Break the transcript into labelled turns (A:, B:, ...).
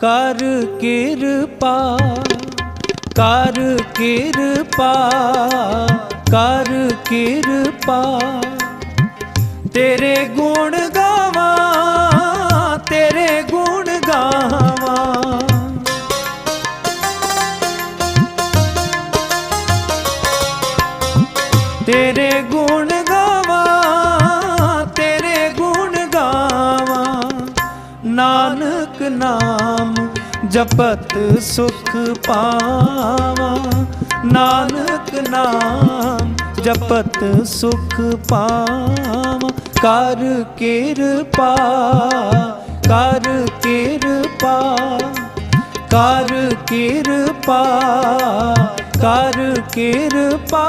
A: ਕਰ ਕਿਰਪਾ ਕਰ ਕਿਰਪਾ ਕਰ ਕਿਰਪਾ। ਤੇਰੇ ਗੁਣ ਗਾਵਾਂ ਤੇਰੇ ਗੁਣ ਗਾਵਾਂ। ਤੇਰੇ ਗੁਣ ਨਾਨਕ ਨਾਮ ਜਪਤ ਸੁਖ ਪਾਵਾਂ। ਨਾਨਕ ਨਾਮ ਜਪਤ ਸੁਖ ਪਾਵਾਂ। ਕਰ ਕਿਰਪਾ ਕਰ ਕਿਰਪਾ ਕਰ ਕਿਰਪਾ ਕਰ ਕਿਰਪਾ।